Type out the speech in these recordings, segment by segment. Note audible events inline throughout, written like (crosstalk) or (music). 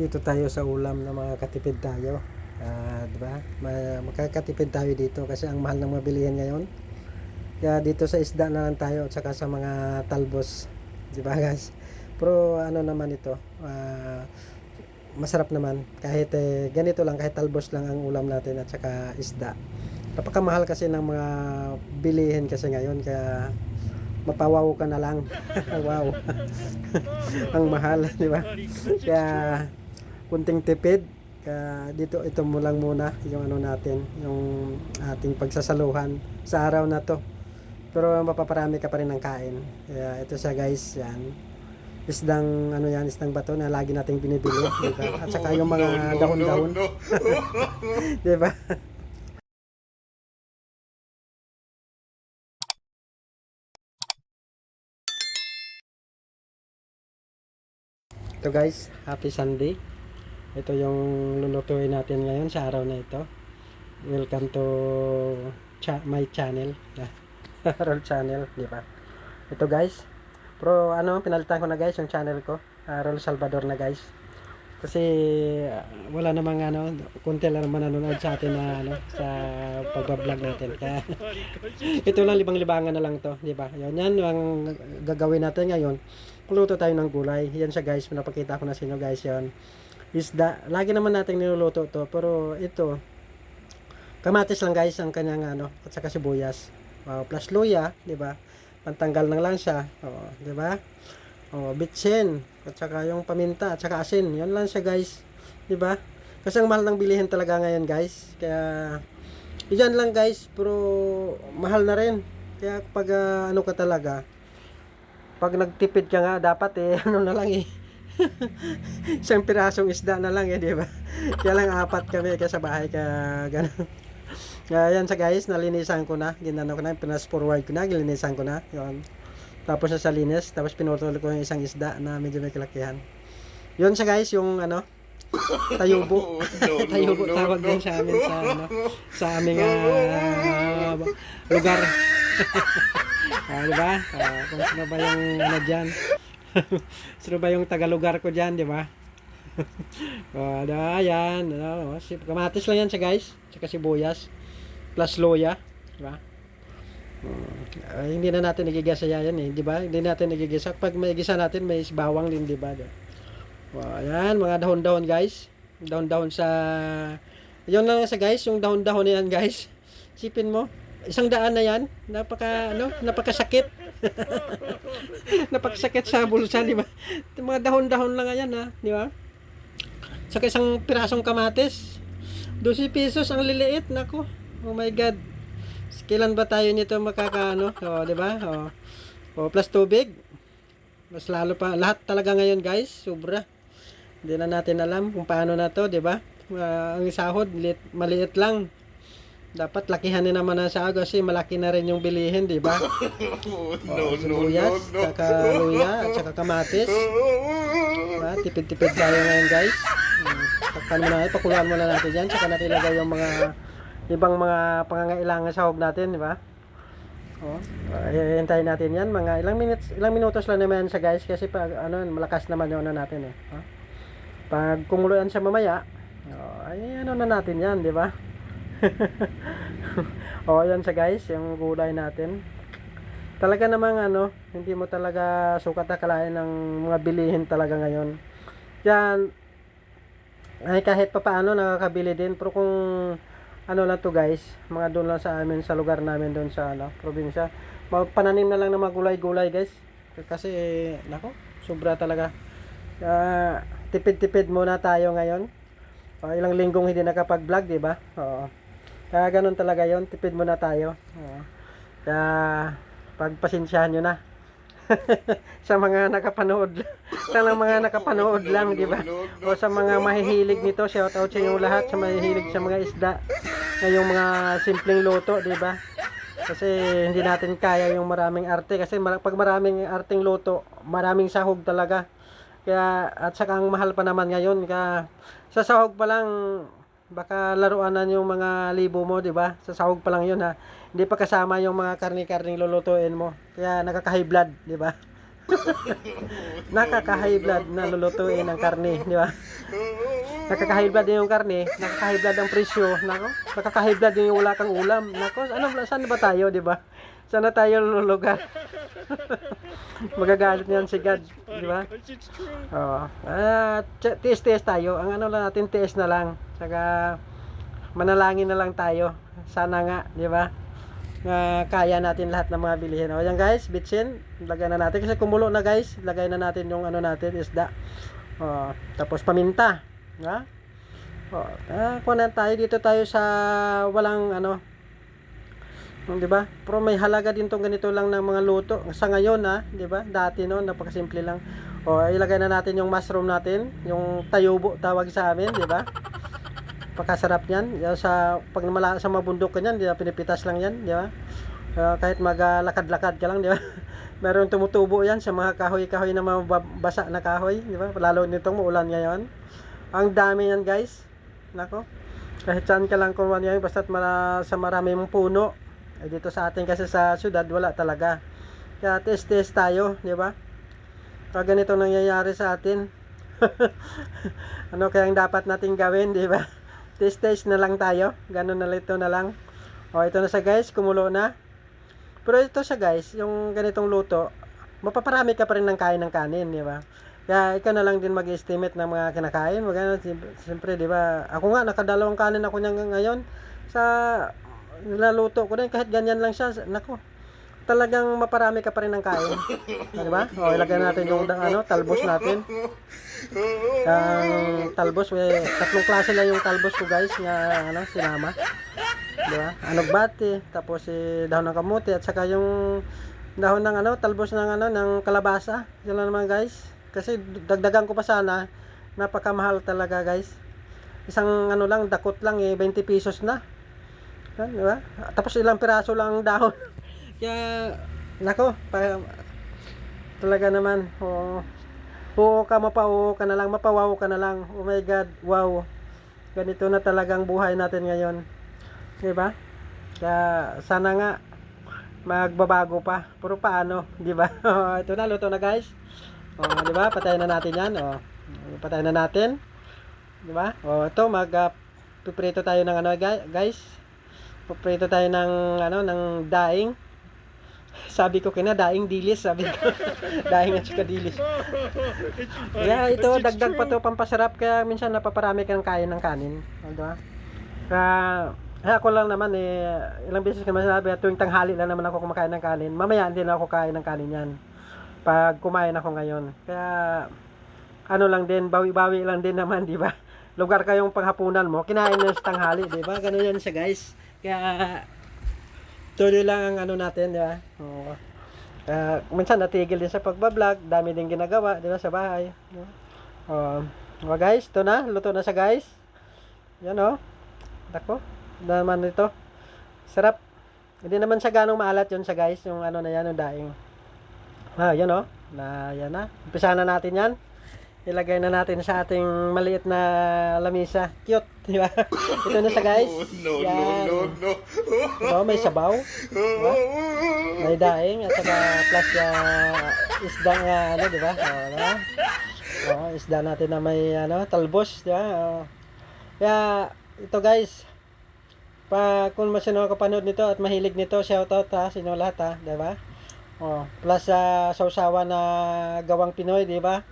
dito tayo sa ulam na mga katipid tayo. Ah, di ba? Ma- makakatipid tayo dito kasi ang mahal ng mga bilihin ngayon. Kaya dito sa isda na lang tayo at saka sa mga talbos. Di ba guys? Pero ano naman ito, ah, masarap naman. Kahit eh, ganito lang, kahit talbos lang ang ulam natin at saka isda. Napakamahal kasi ng mga bilihin kasi ngayon kaya mapawaw ka na lang. (laughs) wow. (laughs) ang mahal, di ba? Kaya kunting tipid. Kaya dito ito mo lang muna yung ano natin, yung ating pagsasaluhan sa araw na to. Pero mapaparami ka pa rin ng kain. Kaya ito siya guys, yan. Isdang ano yan, isdang bato na lagi nating binibili, di ba? At saka yung mga dahon-dahon, (laughs) di ba? Ito guys, happy Sunday. Ito yung lulutuin natin ngayon sa araw na ito. Welcome to cha- my channel. (laughs) Roll channel, di ba? Ito guys. Pero ano, pinalitan ko na guys yung channel ko. Uh, Roll Salvador na guys. Kasi ah, wala namang ano, kunti lang naman nanonood sa atin na ano, sa pagbablog natin. Kaya (laughs) ito lang libang-libangan na lang to, di ba? Yan, yan ang gagawin natin ngayon. Luto tayo ng gulay. Yan siya guys, pinapakita ko na sa inyo guys yan. Isda. Lagi naman natin niluluto to, pero ito kamatis lang guys ang kanyang ano, at saka sibuyas. Wow, plus luya, di ba? Pantanggal ng lansa, oh, di ba? Oh, bitsin, at saka yung paminta, at saka asin. Yan lang siya guys, di ba? Kasi ang mahal ng bilihin talaga ngayon guys. Kaya yan lang guys, pero mahal na rin. Kaya pag ah, ano ka talaga, pag nagtipid ka nga, dapat eh, (laughs) ano na lang eh. (laughs) Isang pirasong isda na lang eh, di ba? Kaya lang apat kami kaya sa bahay ka ganun. Kaya yan sa guys, nalinisan ko na. Ginano ko na, pinas forward ko na, gilinisan ko na. Yun. Tapos na sa linis, tapos pinutol ko yung isang isda na medyo may kalakihan. Yun sa guys, yung ano, tayubo. (laughs) tayubo tawag din sa amin sa ano, sa aming ah, lugar. (laughs) ah, di ba? Ah, kung sino ba yung ano dyan. (laughs) sino ba yung taga-lugar ko dyan, di ba? (laughs) oh, da, yan. Ano, si, kamatis lang yan siya guys. Tsaka sibuyas. Plus loya. Di ba? Ah, hindi na natin nagigisa yan eh, di ba? Hindi natin nagigisa. Pag may gisa natin, may bawang din, di ba? Wow, ayan, mga dahon-dahon guys. Dahon-dahon sa... Yun lang sa guys, yung dahon-dahon na yan guys. Sipin mo, isang daan na yan. Napaka, ano, napakasakit. (laughs) napakasakit sa bulsa, di ba? Mga dahon-dahon lang yan, ha? Di ba? Saka isang pirasong kamatis. 12 pesos ang liliit, nako. Oh my God. Kailan ba tayo nito makakaano? O, di ba? O, o, plus tubig. Mas lalo pa. Lahat talaga ngayon, guys. Sobra. Hindi na natin alam kung paano na to, di ba? Ah, ang sahod, lit, maliit lang. Dapat lakihan din naman ang sahod kasi malaki na rin yung bilihin, di ba? (coughs) no, no, Sibuyas, no, no. saka luya, at saka kamatis. Diba? Tipid-tipid tayo ngayon, guys. Hmm, Takpan mo na, pakuluan mo na natin yan. Saka natin ilagay yung mga ibang mga pangangailangan sa hog natin, di ba? Oh, uh, hintayin natin yan mga ilang minutes, ilang minutos lang naman siya guys kasi pag ano malakas naman yung ano natin eh. Oh. Pag kumuluan siya mamaya, oh, ay ano na natin yan, di ba? (laughs) oh, yan siya guys, yung gulay natin. Talaga namang ano, hindi mo talaga sukat akalain ng mga bilihin talaga ngayon. Yan, ay kahit pa paano nakakabili din, pero kung ano lang to guys, mga doon lang sa amin, sa lugar namin doon sa ano, probinsya. Pananim na lang ng mga gulay-gulay guys. Kasi, nako, sobra talaga. Ah, tipid-tipid muna tayo ngayon. Ah, ilang linggong hindi nakapag-vlog, di ba? Oo. Kaya ganun talaga yon tipid muna tayo. Kaya, pagpasensyahan nyo na. (laughs) sa mga nakapanood (laughs) sa mga nakapanood lang, di ba? O sa mga mahihilig nito, shout out sa inyo lahat sa mahihilig sa mga isda. Ngayong mga simpleng luto, di ba? Kasi hindi natin kaya yung maraming arte kasi mar- pag maraming arting luto, maraming sahog talaga. Kaya at saka ang mahal pa naman ngayon kaya sa sahog pa lang baka laruanan yung mga libo mo, di ba? Sa sahog pa lang yun ha. Hindi pa kasama yung mga karni-karning lulutuin mo. Kaya nakaka-high blood, di ba? (laughs) Nakaka-high blood na lulutuin ang karne, di ba? Nakaka-high blood yung karne, nakaka-high blood ang presyo, nako. Nakaka-high blood yung wala kang ulam. Nako, ano saan ba tayo, di ba? Saan na tayo lulugar? (laughs) Magagalit niyan si God, di ba? Oo. Ah, tsa- tiis-tiis tayo. Ang ano lang natin, tiis na lang. Saka manalangin na lang tayo. Sana nga, di ba? Na kaya natin lahat ng mga bilihin. O yan guys, bitsin. Lagay na natin. Kasi kumulo na guys. Lagay na natin yung ano natin, isda. O, tapos paminta. Ha? O, ah, kuha na tayo. Dito tayo sa walang ano, di ba? Pero may halaga din tong ganito lang ng mga luto. Sa ngayon ha, di ba? Dati no, napakasimple lang. O ilagay na natin yung mushroom natin, yung tayubo tawag sa amin, di ba? Pakasarap niyan. Yan sa pag mala, sa mabundok ka niyan, di ba? Pinipitas lang yan, di ba? Ah, kahit maglakad-lakad ka lang, di ba? (laughs) Meron tumutubo yan sa mga kahoy-kahoy na mabasa na kahoy, di ba? Lalo nitong muulan ngayon. Ang dami yan, guys. Nako. Kahit saan ka lang kumuha yan, basta't mara, sa marami mong puno. Eh, dito sa atin kasi sa syudad, wala talaga. Kaya test-test tayo, di ba? Pag ganito nangyayari sa atin, (laughs) ano kayang dapat nating gawin, di ba? Test-test na lang tayo. Ganun na ito na lang. O, ito na sa guys, kumulo na. Pero ito sa guys, yung ganitong luto, mapaparami ka pa rin ng kain ng kanin, di ba? Kaya ikaw na lang din mag-estimate ng mga kinakain. Magano, siyempre, di ba? Ako nga, nakadalawang kanin ako niyan ngayon. Sa nilaluto ko din, kahit ganyan lang siya, nako, talagang maparami ka pa rin ng kain. di ba? O, ilagay natin yung ano, talbos natin. Ang talbos, may tatlong klase lang yung talbos ko guys, nga ano, sinama. Di ba? Anugbati, tapos si dahon ng kamuti at saka yung dahon ng ano, talbos ng ano, ng kalabasa. Yan lang naman guys. Kasi dagdagan ko pa sana, napakamahal talaga guys. Isang ano lang, dakot lang eh, 20 pesos na. Yan, di ba? Tapos ilang piraso lang ang dahon. (laughs) Kaya, nako, pa, talaga naman, oh, oo ka, mapao ka na lang, mapawaw ka na lang. Oh my God, wow. Ganito na talagang buhay natin ngayon. Di ba? Kaya sana nga magbabago pa. Pero paano, di ba? (laughs) Ito na luto na guys. Oh, di ba? Patayin na natin 'yan, oh. Patayin na natin. Di ba? Oh, ito mag uh, piprito tayo ng ano guy- guys. Piprito tayo ng ano ng daing. Sabi ko kina daing dilis, sabi ko. (laughs) daing at saka dilis. Kaya ito dagdag pa to pampasarap kaya minsan napaparami ka ng kain ng kanin, di ba? Kaya kaya ako lang naman eh, ilang beses ko masabi, tuwing tanghali lang naman ako kumakain ng kanin. Mamaya hindi na ako kain ng kanin yan. Pag kumain ako ngayon. Kaya, ano lang din, bawi-bawi lang din naman, di ba? Lugar kayong panghapunan mo, kinain mo sa tanghali, di ba? Ganun yan siya guys. Kaya, tuloy lang ang ano natin, di ba? Oo. Kaya, minsan natigil din sa pagbablog, dami din ginagawa, di ba, sa bahay. Ba? Oh, oh, guys, ito na, luto na siya guys. Yan oh. Dako, naman ito. Sarap. Hindi naman siya ganong maalat yun sa guys, yung ano na yan, yung daing. Ah, yan oh. Na, yan na. Umpisa na natin yan. Ilagay na natin sa ating maliit na lamisa. Cute, di ba? (laughs) Ito na siya guys. No, no, Yan. no, no. Diba, may sabaw. Diba? May daing at saka plus uh, isda nga ano, di ba? Oh, diba? Oh, isda natin na may ano, talbos, di ba? Oh. Kaya ito guys, pa kung masino kapanood nito at mahilig nito, shoutout ha, sino lahat ha, di ba? Oh, plus sa sausawa na gawang Pinoy, di ba?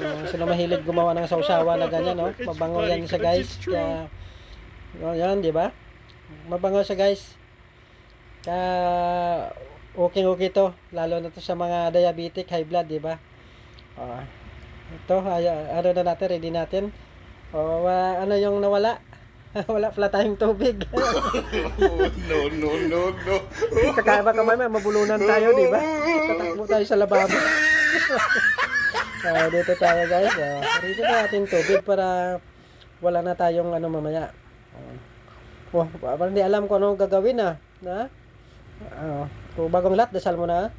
Yung sino mahilig gumawa ng sausawa na ganyan, no? Mabango yan siya guys. Kaya, oh, yan, di ba? Mabango siya guys. Kaya, okay okay to. Lalo na to sa mga diabetic, high blood, di ba? Oh, ito, ay, ano na natin, ready natin. O, wa- ano yung nawala? (laughs) Wala pala tayong tubig. (laughs) no, no, no, no. Kakaiba ka mamaya, mabulunan tayo, di ba? (laughs) Tatakbo tayo sa lababo. Ah, dito tayo guys. Oh. Dito na natin tubig para wala na tayong ano mamaya. Oh, parang hindi alam kung anong gagawin na. Na? Oh. Kung bagong lat, dasal mo na.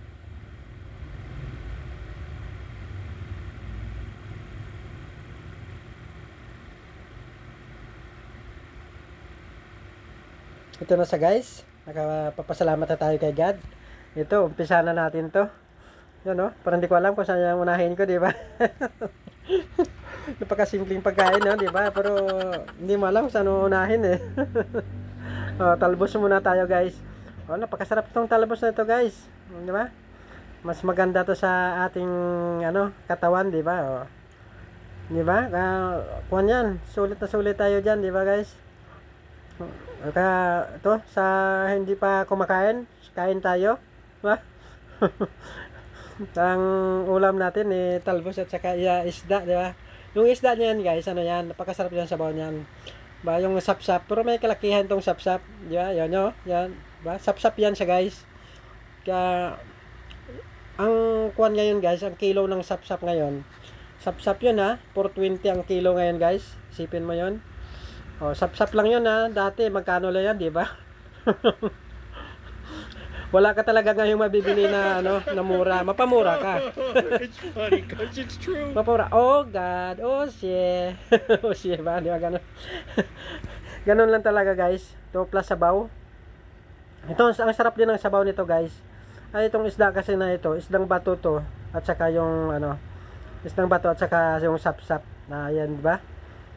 Ito na sa guys. Nakapapasalamat na tayo kay God. Ito, umpisa na natin to. Yan no, parang hindi ko alam kung saan yung unahin ko, di ba? (laughs) Napakasimpleng pagkain, no, di ba? Pero hindi mo alam kung saan unahin eh. (laughs) oh, talbos muna tayo, guys. Oh, napakasarap tong talbos na ito, guys. Di ba? Mas maganda to sa ating ano, katawan, di ba? Oh. Di ba? Uh, kuwan yan. Sulit na sulit tayo dyan, di ba, guys? Kaya ito, sa hindi pa kumakain, kain tayo. Di ba? (laughs) Ang ulam natin eh, talbos at saka iya, isda, di ba? Yung isda niyan guys, ano yan, napakasarap yan sabaw niyan. Ba, yung sapsap, pero may kalakihan tong sapsap, di ba? Yan, no? Yan, ba? Sapsap yan siya guys. Kaya, ang kuwan ngayon guys, ang kilo ng sapsap ngayon, sapsap yun ha, 420 ang kilo ngayon guys, sipin mo yun. Oh, sapsap lang yun ha, dati magkano lang yan, di ba? (laughs) Wala ka talaga ngayong mabibili na ano, na mura. Mapamura ka. (laughs) it's funny because it's true. Mapamura. Oh God. Oh shit. (laughs) oh shit ba? Di ba ganun? (laughs) ganun lang talaga guys. Ito plus sabaw. Ito, ang sarap din ng sabaw nito guys. Ay itong isda kasi na ito, isdang bato to. At saka yung ano, isdang bato at saka yung sapsap. Na yan, di ba?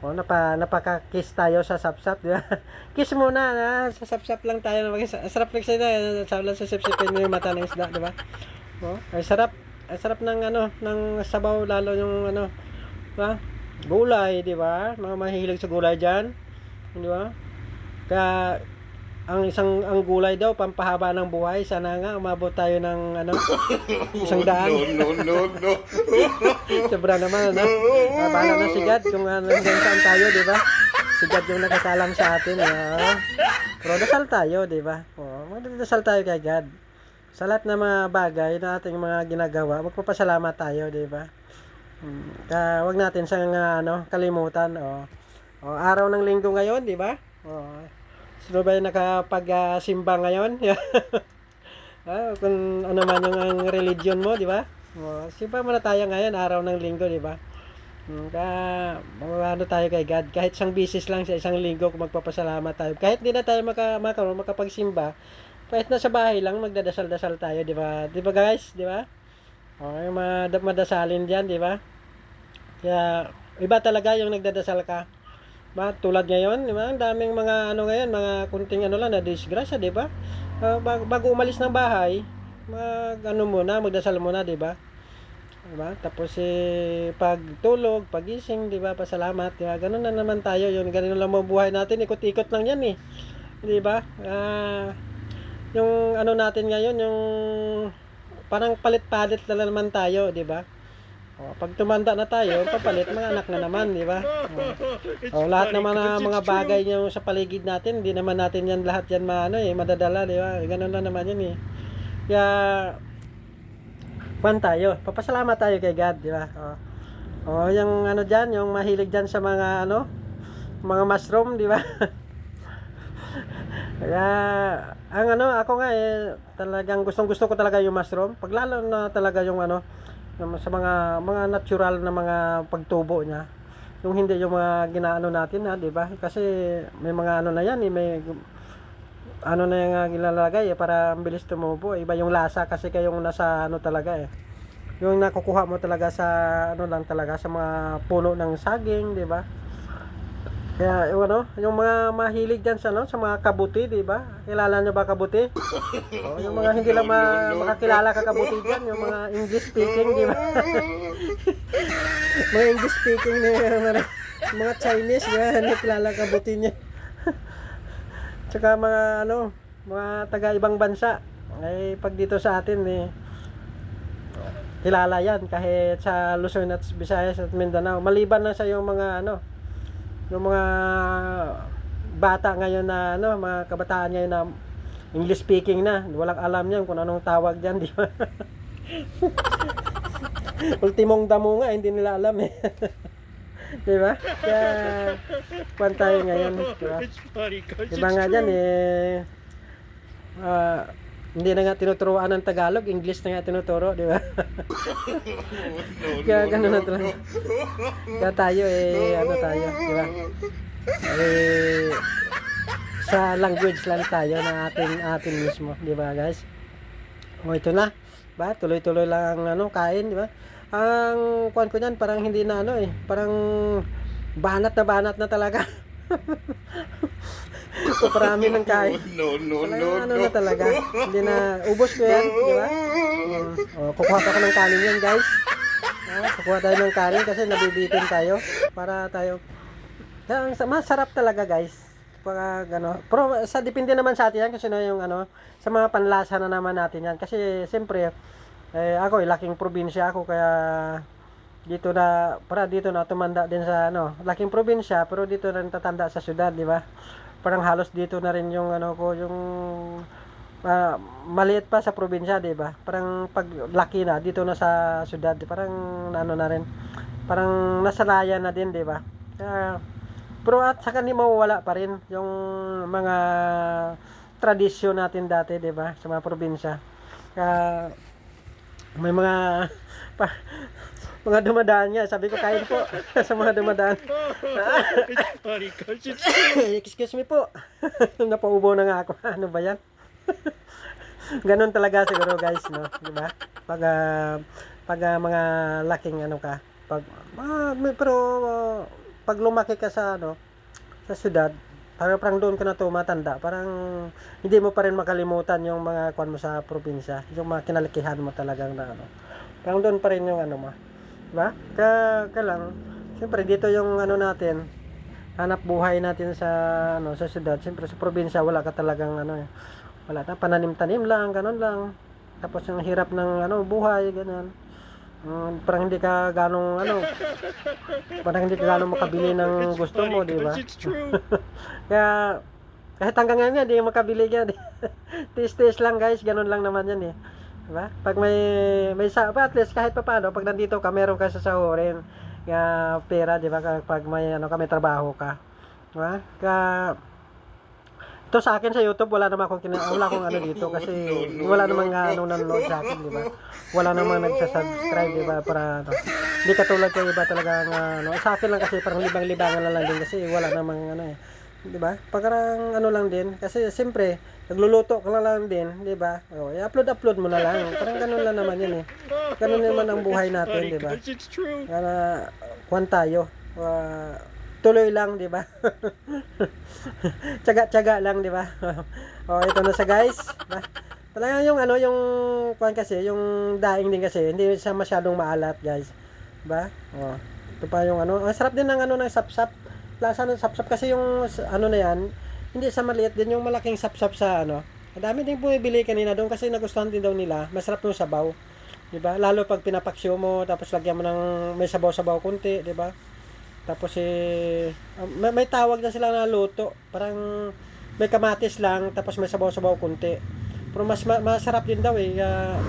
O, napa, napaka-kiss tayo sa sapsap, di ba? (laughs) kiss muna, na, sa sapsap lang tayo. Sarap lang sila, sa lang sa sapsapin mo yung mata ng isda, di ba? O, ay sarap. Ay sarap ng ano, ng sabaw, lalo yung ano, ba? Gulay, di ba? Mga mahilig sa gulay dyan. Di ba? Kaya, ang isang ang gulay daw pampahaba ng buhay sana nga umabot tayo ng ano isang (laughs) daan No, no, no, no. (laughs) Sobra naman, ano? Bahala na si God kung ano, saan tayo, di ba? Si God yung nakakalam sa atin, ah. Pero dasal tayo, di ba? Oh, magdasal tayo kay God. Sa lahat ng mga bagay na ating mga ginagawa, magpapasalamat tayo, di ba? Hmm, Kaya wag natin siyang ah, ano, kalimutan, oh. Oh, araw ng linggo ngayon, di ba? Oh. Sino ba yung nakapag-simba ngayon? (laughs) ah, kung ano man yung ang religion mo, di ba? Oh, simpa muna tayo ngayon, araw ng linggo, di ba? Hmm, Kaya, ano tayo kay God, kahit isang bisis lang sa isang linggo kung magpapasalamat tayo. Kahit hindi na tayo maka, maka, makapagsimba, kahit nasa bahay lang, magdadasal-dasal tayo, di ba? Di ba guys, di ba? Okay, mad madasalin dyan, di ba? Kaya, iba talaga yung nagdadasal ka. Ba, tulad ngayon, di ba? Ang daming mga ano ngayon, mga kunting ano lang na disgrasya, di ba? Bag- bago umalis ng bahay, mag ano muna, magdasal muna, di ba? Diba? Tapos eh, pagtulog, pagising, di ba? Pasalamat, di ba? Ganun na naman tayo, yun. Ganun lang mabuhay natin, ikot-ikot lang yan eh. Di ba? Ah, yung ano natin ngayon, yung parang palit-palit na naman tayo, di ba? O, pag tumanda na tayo, papalit, mga anak na naman, di ba? O, (laughs) o, lahat naman ng mga bagay yung sa paligid natin, hindi naman natin yan lahat yan maano eh, madadala, di ba? Ganun lang naman yun eh. Kaya, kwan tayo. Papasalamat tayo kay God, di ba? O, o yung ano dyan, yung mahilig dyan sa mga ano, mga mushroom, di ba? (laughs) Kaya, ang ano, ako nga eh, talagang gustong gusto ko talaga yung mushroom. Pag lalo na talaga yung ano, sa mga mga natural na mga pagtubo niya. Yung hindi yung mga ginaano natin ha, di ba? Kasi may mga ano na yan, eh, may ano na yung uh, eh, para bilis tumubo. Iba yung lasa kasi kayong nasa ano talaga eh. Yung nakukuha mo talaga sa ano lang talaga sa mga puno ng saging, di ba? Kaya yung ano, yung mga mahilig diyan sa ano, sa mga kabuti, di ba? Kilala niyo ba kabuti? (laughs) Oh, yung mga hindi lang ma- makakilala ka kabuti diyan, yung mga English speaking, di ba? (laughs) mga English speaking na mga, mga Chinese, di ba? Hindi (laughs) kilala kabuti niya. Tsaka mga ano, mga taga ibang bansa. Ay pag dito sa atin eh kilala yan kahit sa Luzon at Visayas at Mindanao. Maliban na sa yung mga ano, yung mga bata ngayon na ano, mga kabataan ngayon na English speaking na. Walang alam yan kung anong tawag diyan, di ba? (laughs) Ultimong damo nga, hindi nila alam eh. (laughs) di ba? Kaya, kwan tayo ngayon, di ba? Diba nga dyan eh, ah, hindi na nga tinuturoan ng Tagalog, English na nga tinuturo, di ba? (laughs) Kaya ganun na talaga. Kaya tayo eh, ano tayo, di ba? Eh, sa language lang tayo na atin, atin mismo, di ba guys? O ito na, Ba? Tuloy-tuloy lang ang ano, kain, di ba? Ang kwan ko niyan, parang hindi na ano eh. Parang banat na banat na talaga. (laughs) Paparami ng kain. (laughs) No, no, Talagang no, ano no. na talaga. Hindi na, ubos ko yan, di ba? Mm. Oh, kukuha pa ako ng kanin yan, guys. Ah, kukuha tayo ng kanin kasi nabibitin tayo. Para tayo. Ang sa- masarap talaga, guys. Pag ano, pero sa depende naman sa atin yan kasi na yung ano, sa mga panlasa na naman natin yan. Kasi siyempre, eh, ako, eh, laking probinsya ako kaya dito na para dito na tumanda din sa ano, laking probinsya pero dito na tatanda sa syudad, di ba? Parang halos dito na rin yung ano ko, yung ah, maliit pa sa probinsya, di ba? Parang pag laki na dito na sa syudad, parang ano na rin. Parang nasanayan na din, di ba? Kaya pero at saka hindi mawawala pa rin yung mga tradisyon natin dati, di ba? Sa mga probinsya. Kaya may mga (laughs) pa, mga dumadaan nga. Sabi ko, kain po (laughs) sa mga dumadaan. (laughs) Excuse me po. (laughs) Napaubo na nga ako. Ano ba yan? Ganon talaga siguro guys, no? Di ba? Pag, ah, pag ah, mga laking ano ka, pag, ah, may- pero ah, pag lumaki ka sa ano, sa syudad, parang, parang doon ka na tumatanda, parang hindi mo pa rin makalimutan yung mga kwan mo sa probinsya, yung mga kinalikihan mo talagang na ano. Parang doon pa rin yung ano mo. Diba? Ka, ka lang, siyempre dito yung ano natin, hanap buhay natin sa ano sa syudad. Siyempre sa probinsya wala ka talagang ano eh. Wala na pananim-tanim lang, ganun lang. Tapos yung hirap ng ano buhay, ganun. Mm, parang hindi ka ganong ano, parang hindi ka ganong makabili ng gusto mo, di ba? (laughs) Kaya kahit hanggang ngayon yan, di makabili yan. (laughs) Tis-tis lang guys, ganun lang naman yan eh. Diba? Pag may may sa at least kahit pa paano pag nandito ka meron ka sa sahurin nga pera, di ba? Pag may ano ka may trabaho ka. Diba? Kaya ito sa akin sa YouTube wala naman akong kina, wala akong ano dito kasi wala namang nga ano nanonood sa akin, di ba? Wala namang nagsa-subscribe, di ba? Para ano. Hindi katulad kay iba talaga nga ano. Sa akin lang kasi parang libang-libangan na lang din kasi wala namang ano eh. Di ba? Parang ano lang din kasi siyempre nagluluto ka na lang din, di ba? Oh, i-upload upload mo na lang. Parang ganun lang naman yun eh. Ganun naman ang buhay natin, di ba? Kaya kwan tayo. Ah, tuloy lang, di ba? (laughs) Tsaga-tsaga lang, di ba? (laughs) oh, ito na sa guys. Diba? Talagang yung ano, yung kwan kasi, yung daing din kasi, hindi siya masyadong maalat, guys. Diba? Oh, ito pa yung ano. Ang sarap din ng ano ng sapsap. Lasa ng sapsap kasi yung ano na yan, hindi sa maliit din yung malaking sapsap sa ano. Ang dami din bumibili kanina doon kasi nagustuhan din daw nila. Masarap yung sabaw. 'Di ba? Lalo pag pinapaksyo mo tapos lagyan mo ng may sabaw-sabaw kunti, 'di ba? Tapos eh ah, may, may tawag na sila na luto. Parang may kamatis lang tapos may sabaw-sabaw kunti. Pero mas ma- masarap din daw eh. Ah,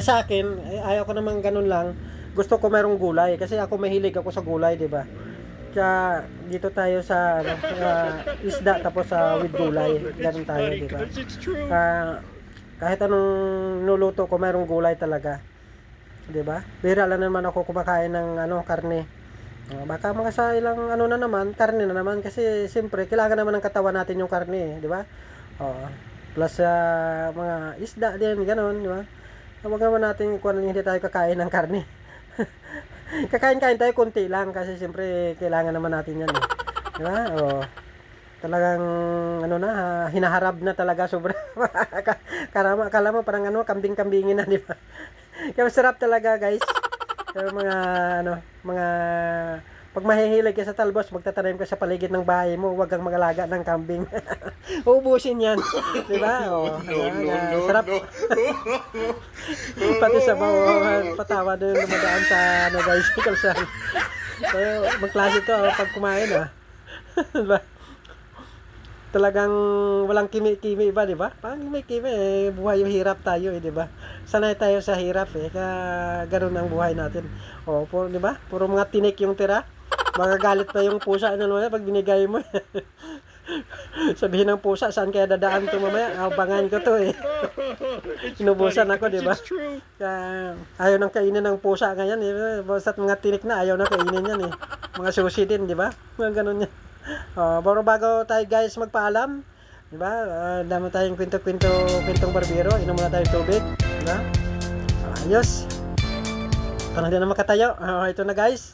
sa akin, eh, ayaw ko naman ganun lang. Gusto ko merong gulay kasi ako mahilig ako sa gulay, 'di ba? Kaya dito tayo sa ano, ah, isda tapos sa with gulay. Ganun tayo, 'di ba? Ah, kahit anong nuluto ko, mayroong gulay talaga. 'Di ba? Bira lang naman ako kumakain ng ano, karne. Ah, baka mga sa ilang ano na naman, karne na naman kasi siyempre kailangan naman ng katawan natin yung karne, eh, 'di ba? Oh, plus sa mga isda din, ganoon, 'di ba? Huwag naman natin kung ano, hindi tayo kakain ng karne. Kakain-kain tayo konti lang kasi siyempre kailangan naman natin 'yan, eh. 'Di ba? Oh talagang ano na ha, hinaharap na talaga sobra (laughs) Ka- karama kala mo parang ano kambing-kambingin na di ba (laughs) kaya masarap talaga guys pero mga ano mga pag mahihilig ka sa talbos magtatanim ka sa paligid ng bahay mo huwag kang magalaga ng kambing (laughs) uubusin yan (laughs) di ba oh, No, ayan, no, ah, no, sarap no. (laughs) pati sa bawa patawa doon lumadaan sa ano guys kalsaan pero magklase to ah, pag kumain ah diba? talagang walang kimi-kimi ba, di ba? Parang may kimi, eh, buhay yung hirap tayo, eh, di ba? Sanay tayo sa hirap, eh, kaya ganun ang buhay natin. O, puro, di ba? Puro mga tinik yung tira. Magagalit pa yung pusa, ano naman, pag binigay mo. (laughs) Sabihin ng pusa, saan kaya dadaan to mamaya? Abangan ko to, eh. Inubusan ako, di ba? Kaya, ayaw nang kainin ng pusa ngayon, eh. Basta't mga tinik na, ayaw na kainin yan, eh. Mga sushi din, di ba? Mga ganun yan. Oh, pero bago tayo guys magpaalam, di ba? Uh, dami tayong kwento-kwento, kwentong barbero, inom muna tayong tubig, di ba? Ayos. Parang hindi na makatayo. Ah, ito na guys.